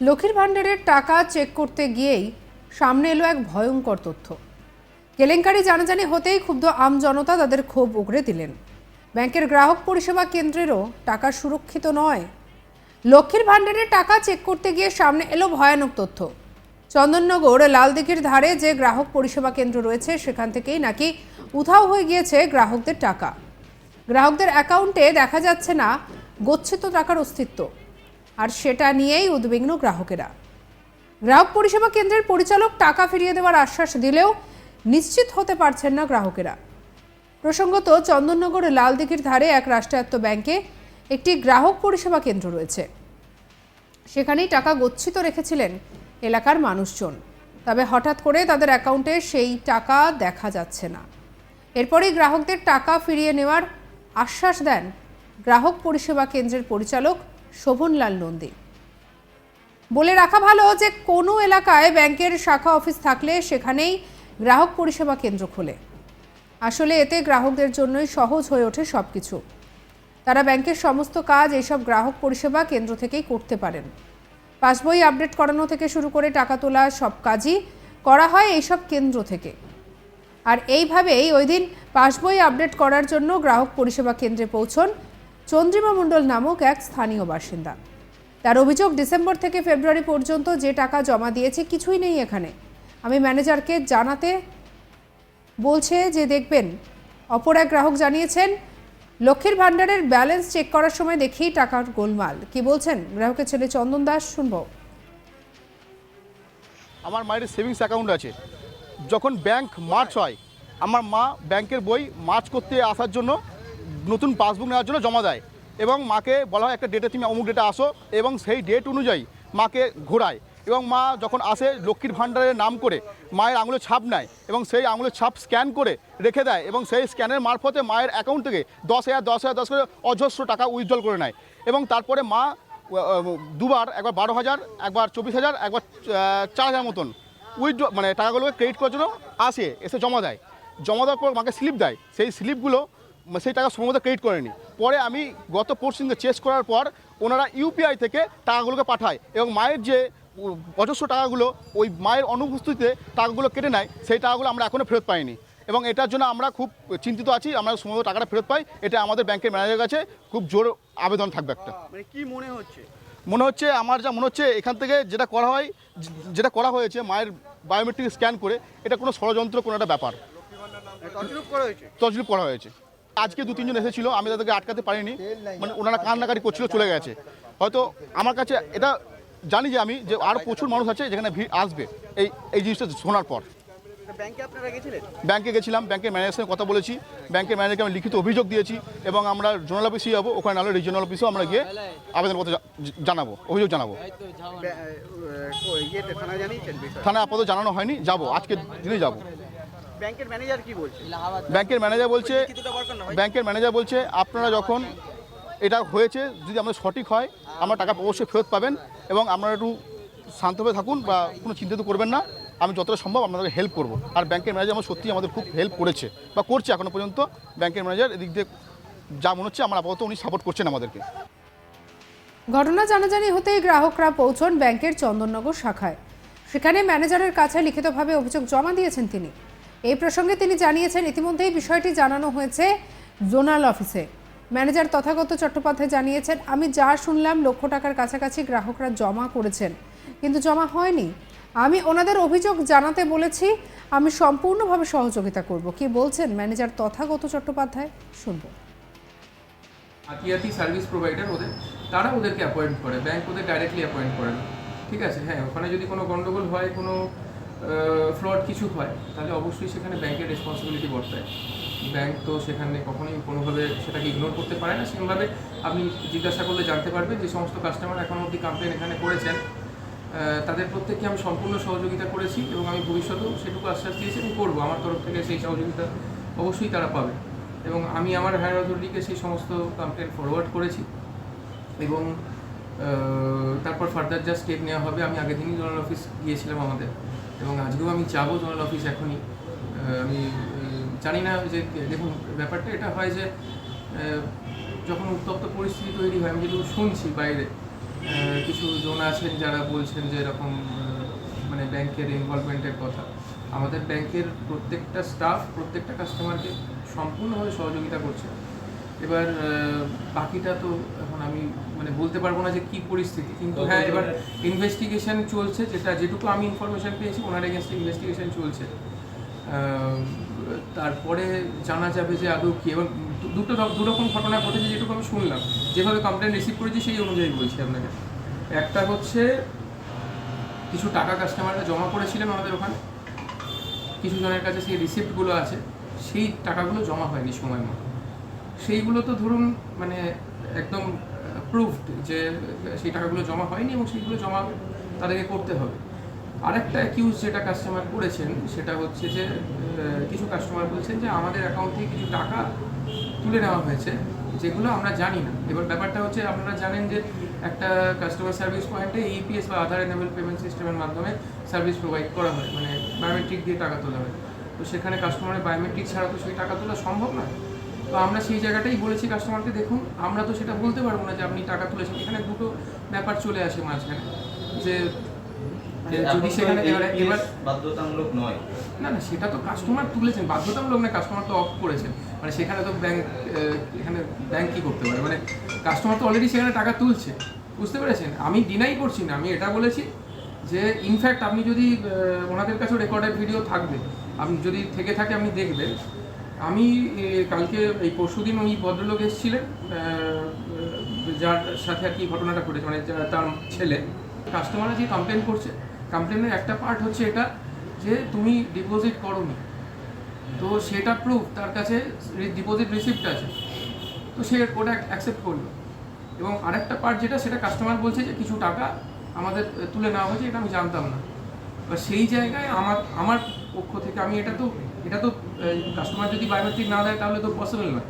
লক্ষ্মীর ভাণ্ডারের টাকা চেক করতে গিয়েই সামনে এলো এক ভয়ঙ্কর তথ্য। কেলেঙ্কারি জানাজানি হতেই ক্ষুব্ধ আম জনতা তাদের ক্ষোভ উগড়ে দিলেন। ব্যাংকের গ্রাহক পরিষেবা কেন্দ্রেরও টাকা সুরক্ষিত নয়। লক্ষ্মীর ভাণ্ডারের টাকা চেক করতে গিয়ে সামনে এলো ভয়ানক তথ্য। চন্দননগর লালদিঘির ধারে যে গ্রাহক পরিষেবা কেন্দ্র রয়েছে, সেখান থেকেই নাকি উধাও হয়ে গিয়েছে গ্রাহকদের টাকা। গ্রাহকদের অ্যাকাউন্টে দেখা যাচ্ছে না গচ্ছিত টাকার অস্তিত্ব। আর সেটা নিয়েই উদ্বিগ্ন গ্রাহকেরা। গ্রাহক পরিষেবা কেন্দ্রের পরিচালক টাকা ফিরিয়ে দেওয়ার আশ্বাস দিলেও নিশ্চিত হতে পারছেন না গ্রাহকেরা। প্রসঙ্গত, চন্দননগর লালদিঘির ধারে এক রাষ্ট্রায়ত্ত ব্যাংকে একটি গ্রাহক পরিষেবা কেন্দ্র রয়েছে। সেখানেই টাকা গচ্ছিত রেখেছিলেন এলাকার মানুষজন। তবে হঠাৎ করে তাদের অ্যাকাউন্টে সেই টাকা দেখা যাচ্ছে না। এরপরেই গ্রাহকদের টাকা ফিরিয়ে নেওয়ার আশ্বাস দেন গ্রাহক পরিষেবা কেন্দ্রের পরিচালক শোভনলাল নন্দী। বলে রাখা ভালো যে কোনো এলাকায় ব্যাংকের শাখা অফিস থাকলে সেখানেই গ্রাহক পরিষেবা কেন্দ্র খোলে। আসলে এতে গ্রাহকদের জন্যই সহজ হয়ে ওঠে সব কিছু তারা ব্যাংকের সমস্ত কাজ এইসব গ্রাহক পরিষেবা কেন্দ্র থেকেই করতে পারেন। পাসবই আপডেট করানো থেকে শুরু করে টাকা তোলা সব কাজই করা হয় এইসব কেন্দ্র থেকে। আর এইভাবেই ওই দিন পাসবই আপডেট করার জন্য গ্রাহক পরিষেবা কেন্দ্রে পৌঁছন চন্দ্রিমা মণ্ডল নামক এক স্থানীয় বাসিন্দা। তার অভিযোগ ডিসেম্বর থেকে ফেব্রুয়ারি পর্যন্ত যে টাকা জমা দিয়েছে কিছুই নেই এখানে। আমি ম্যানেজারকে জানাতে বলছে যে দেখবেন, অপর এক গ্রাহক জানিয়েছেন, লক্ষ্মীর ভাণ্ডারের ব্যালেন্স চেক করার সময় দেখেই টাকার গোলমাল। কি বলছেন? গ্রাহকের ছেলে চন্দন দাস, শুনব। আমার মায়ের সেভিংস অ্যাকাউন্ট আছে। যখন ব্যাংক মার্চ হয়, আমার মা ব্যাংকের বই মার্চ করতে আসার জন্য নতুন পাসবুক নেওয়ার জন্য জমা দেয় এবং মাকে বলা হয়, একটা ডেটে তুমি অমুক ডেটে আসো এবং সেই ডেট অনুযায়ী মাকে ঘোরায় এবং মা যখন আসে লক্ষ্মীর ভাণ্ডারের নাম করে, মায়ের আঙুলের ছাপ নেয় এবং সেই আঙুলের ছাপ স্ক্যান করে রেখে দেয় এবং সেই স্ক্যানের মারফতে মায়ের অ্যাকাউন্ট থেকে দশ হাজার দশ হাজার, দশ করে অজস্র টাকা উইথড্রল করে নেয় এবং তারপরে মা দুবার, একবার বারো হাজার, একবার চব্বিশ হাজার, একবার চার হাজার মতন উইথড্র মানে টাকাগুলোকে ক্রেডিট করার জন্য আসে, এসে জমা দেয়। জমা দেওয়ার পর মাকে স্লিপ দেয়। সেই স্লিপগুলো সেই টাকা সময় মতো ক্রেডিট করেনি। পরে আমি গত পরশুদিনকে চেস করার পর ওনারা ইউপিআই থেকে টাকাগুলোকে পাঠায় এবং মায়ের যে অজস্র টাকাগুলো ওই মায়ের অনুপস্থিতিতে টাকাগুলো কেটে নেয় সেই টাকাগুলো আমরা এখনও ফেরত পাইনি। এবং এটার জন্য আমরা খুব চিন্তিত আছি আমরা সময় টাকাটা ফেরত পাই এটা আমাদের ব্যাংকের ম্যানেজারের কাছে খুব জোর আবেদন থাকবে একটা। মানে কি মনে হচ্ছে? মনে হচ্ছে আমার যা মনে হচ্ছে এখান থেকে যেটা করা হয় যেটা করা হয়েছে মায়ের বায়োমেট্রিক স্ক্যান করে এটা কোনো ষড়যন্ত্র কোনো একটা ব্যাপার। করা হয়েছে? তজরুপ করা হয়েছে। আজকে দু তিনজন এসেছিল আমি তাদেরকে আটকাতে পারিনি। মানে ওনারা কান্নাকাটি করছিল চলে গেছে। হয়তো আমার কাছে এটা জানি যে আমি যে আরও প্রচুর মানুষ আছে যেখানে ভিড় আসবে। এই এই জিনিসটা শোনার পর। ব্যাংকে গেছিলাম ব্যাংকের ম্যানেজারের সঙ্গে কথা বলেছি। ব্যাংকের ম্যানেজারকে আমি লিখিত অভিযোগ দিয়েছি এবং আমরা জোনাল অফিসে যাব ওখানে নাহলে রিজিওনাল অফিসেও আমরা গিয়ে আবেদনপত্র জানাব অভিযোগ জানাব। থানায় থানায় আপাতত জানানো হয়নি যাব আজকে দিনে যাব। ব্যাংকের ম্যানেজার কি বলছে? ব্যাংকের ম্যানেজার বলছে ব্যাংকের ম্যানেজার বলছে আপনারা যখন এটা হয়েছে যদি আমাদের সঠিক হয় আমরা টাকা অবশ্যই ফেরত পাবেন এবং আপনারা একটু শান্তভাবে থাকুন বা কোনো চিন্তা তো করবেন না। আমি যতটা সম্ভব আপনাদেরকে হেল্প করব। আর ব্যাংকের ম্যানেজার আমার সত্যি আমাদের খুব হেল্প করেছে বা করছে এখনও পর্যন্ত। ব্যাংকের ম্যানেজার এদিক দিয়ে যা মনে হচ্ছে আমার আপাতত উনি সাপোর্ট করছেন আমাদেরকে। ঘটনা জানাজানি হতেই গ্রাহকরা পৌঁছন ব্যাংকের চন্দননগর শাখায়। সেখানে ম্যানেজারের কাছে লিখিতভাবে অভিযোগ জমা দিয়েছেন তিনি। এই প্রসঙ্গে তিনি জানিয়েছেন, ইতিমধ্যেই বিষয়টি জানানো হয়েছে জোনাল অফিসে। ম্যানেজার তথাগত চট্টোপাধ্যায় জানিয়েছেন, আমি যা শুনলাম লক্ষ টাকার কাছাকাছি গ্রাহকরা জমা করেছেন, কিন্তু জমা হয়নি। আমি ওনাদের অভিযোগ জানাতে বলেছি, আমি সম্পূর্ণভাবে সহযোগিতা করব। কি বলছেন ম্যানেজার তথাগত চট্টোপাধ্যায়? শুনব। আতিয়াতি সার্ভিস প্রোভাইডার ওদের, তারা ওদেরকে অ্যাপয়েন্ট করে ব্যাংক ওদের ডাইরেক্টলি অ্যাপয়েন্ট করে ঠিক আছে হ্যাঁ ওখানে যদি কোনো গন্ডগোল হয়, কোনো ফ্রড কিছু হয়, তাহলে অবশ্যই সেখানে ব্যাংকের রেসপন্সিবিলিটি বর্তায়। ব্যাংক তো সেখানে কখনোই কোনোভাবে সেটাকে ইগনোর করতে পারে না। সেরকমভাবে আপনি জিজ্ঞাসা করলে জানতে পারবেন যে সমস্ত কাস্টমার এখন অবধি কমপ্লেন এখানে করেছেন। তাদের প্রত্যেককে আমি সম্পূর্ণ সহযোগিতা করেছি এবং আমি ভবিষ্যতেও সেটুকু আশ্বাস দিয়েছি আমি করব। আমার তরফ থেকে সেই সহযোগিতা অবশ্যই তারা পাবে। এবং আমি আমার হায়ার অথরিটিকে সেই সমস্ত কমপ্লেন ফরওয়ার্ড করেছি এবং তারপর ফার্দার যা স্টেপ নেওয়া হবে, আমি আগের দিনই জোনাল অফিস গিয়েছিলাম আমাদের। এবং আজকেও আমি যাব জোনাল অফিস এখনই। আমি জানি না যে, দেখুন, ব্যাপারটা এটা হয় যে যখন উত্তপ্ত পরিস্থিতি তৈরি হয়, আমি যেটুকু শুনছি বাইরে কিছু জন আছেন যারা বলছেন যে এরকম মানে ব্যাংকের ইনভলভমেন্টের কথা। আমাদের ব্যাংকের প্রত্যেকটা স্টাফ প্রত্যেকটা কাস্টমারকে সম্পূর্ণভাবে সহযোগিতা করছে। এবার বাকিটা তো এখন আমি মানে বলতে পারব না যে কি পরিস্থিতি। কিন্তু হ্যাঁ এবার ইনভেস্টিগেশন চলছে যেটা যেটুকু আমি ইনফরমেশন পেয়েছি ওনার এগেনস্টে ইনভেস্টিগেশন চলছে। তারপরে জানা যাবে যে আদৌ কি। এবার দুটো রক- দুরকম ঘটনা ঘটেছে যেটুকু আমি শুনলাম। যেভাবে কমপ্লেন রিসিভ করেছি সেই অনুযায়ী বলছি আপনাকে। একটা হচ্ছে কিছু টাকা কাস্টমাররা জমা করেছিলেন আমাদের ওখানে। কিছু জনের কাছে সেই রিসিপ্টগুলো আছে সেই টাকাগুলো জমা হয়নি সময় মতো। সেইগুলো তো ধরুন মানে একদম প্রুভড যে সেই টাকাগুলো জমা হয়নি এবং সেইগুলো জমা তাদেরকে করতে হবে। আরেকটা অ্যাকিউজ যেটা কাস্টমার করেছেন, সেটা হচ্ছে যে কিছু কাস্টমার বলছেন যে, আমাদের অ্যাকাউন্ট থেকে কিছু টাকা তুলে নেওয়া হয়েছে, যেগুলো আমরা জানি না। এবার ব্যাপারটা হচ্ছে, আপনারা জানেন যে, একটা কাস্টমার সার্ভিস পয়েন্টে ইপিএস বা আধার এনেবল পেমেন্ট সিস্টেমের মাধ্যমে সার্ভিস প্রোভাইড করা হয় মানে বায়োমেট্রিক দিয়ে টাকা তোলা হয়। তো সেখানে কাস্টমারের বায়োমেট্রিক ছাড়া তো সেই টাকা তোলা সম্ভব নয়। তো আমরা সেই জায়গাটাই বলেছি কাস্টমারকে দেখুন আমরা তো সেটা বলতে পারব না যে আপনি টাকা তুলেছেন। এখানে দুটো ব্যাপার চলে আসে মাঝখানে যে যে যদি সেখানে এবার এবার বাধ্যতামূলক নয়। না না সেটা তো কাস্টমার তুলেছেন বাধ্যতামূলক না কাস্টমার তো অফ করেছেন। মানে সেখানে তো ব্যাংক এখানে ব্যাংক কি করতে পারে? মানে কাস্টমার তো অলরেডি সেখানে টাকা তুলছে বুঝতে পেরেছেন? আমি ডিনাই করছি না আমি এটা বলেছি যে ইনফ্যাক্ট আপনি যদি ওনাদের কাছে রেকর্ডেড ভিডিও থাকবে আপনি যদি থেকে থাকে আপনি দেখবেন। আমি কালকে এই পরশুদিন ওই ভদ্রলোক এসেছিলেন যার সাথে আর কি ঘটনাটা ঘটেছে মানে তার ছেলে। কাস্টমাররা যে কমপ্লেন করছে কমপ্লেনের একটা পার্ট হচ্ছে এটা যে তুমি ডিপোজিট করোনি। তো সেটা প্রুফ তার কাছে ডিপোজিট রিসিপ্ট আছে। তো সে ওটা অ্যাকসেপ্ট করল। এবং আরেকটা পার্ট যেটা, সেটা কাস্টমার বলছে যে কিছু টাকা আমাদের তুলে নেওয়া হয়েছে, এটা আমি জানতাম না। বা সেই জায়গায় আমার আমার পক্ষ থেকে আমি এটা তো এটা তো কাস্টমার যদি বায়োমেট্রিক না দেয় তাহলে তো পসিবল নিয়ে।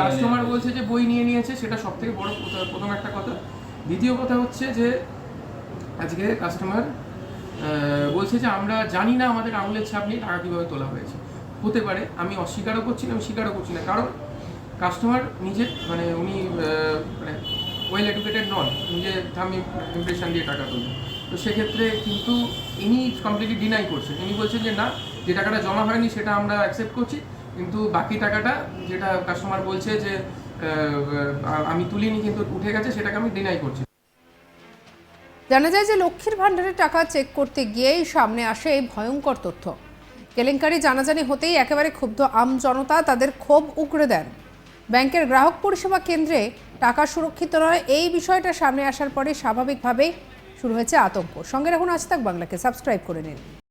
কাস্টমার বলছে যে বই নিয়ে নিয়েছে সেটা সব থেকে বড় প্রথম একটা কথা। দ্বিতীয় কথা হচ্ছে যে আজকে কাস্টমার বলছে যে আমরা জানি না আমাদের আঙুলের ছাপ নিয়ে টাকা কীভাবে তোলা হয়েছে। হতে পারে আমি অস্বীকারও করছি না আমি স্বীকারও করছি না। কারণ কাস্টমার নিজের মানে উনি মানে ওয়েল এডুকেটেড নন। নিজে আমি ইমপ্রেশন দিয়ে টাকা তুলবেন তো সেক্ষেত্রে কিন্তু ইনি কমপ্লিটলি ডিনাই করছেন ইনি বলছেন যে, না, যে টাকাটা জমা হয়নি সেটা আমরা অ্যাকসেপ্ট করছি। কিন্তু বাকি টাকাটা যেটা কাস্টমার বলছে যে আমি তুলিনি কিন্তু উঠে গেছে, সেটাকে আমি ডিনাই করছি। জানা যায় যে, লক্ষ্মীর ভাণ্ডারের টাকা চেক করতে গিয়েই সামনে আসে এই ভয়ঙ্কর তথ্য। কেলেঙ্কারি জানাজানি হতেই একেবারে ক্ষুব্ধ আম জনতা তাদের ক্ষোভ উগড়ে দেন। ব্যাংকের গ্রাহক পরিষেবা কেন্দ্রে টাকা সুরক্ষিত নয়, এই বিষয়টা সামনে আসার পরে স্বাভাবিকভাবেই শুরু হয়েছে আতঙ্ক। সঙ্গে রাখুন আজ তাক বাংলাকে সাবস্ক্রাইব করে নিন।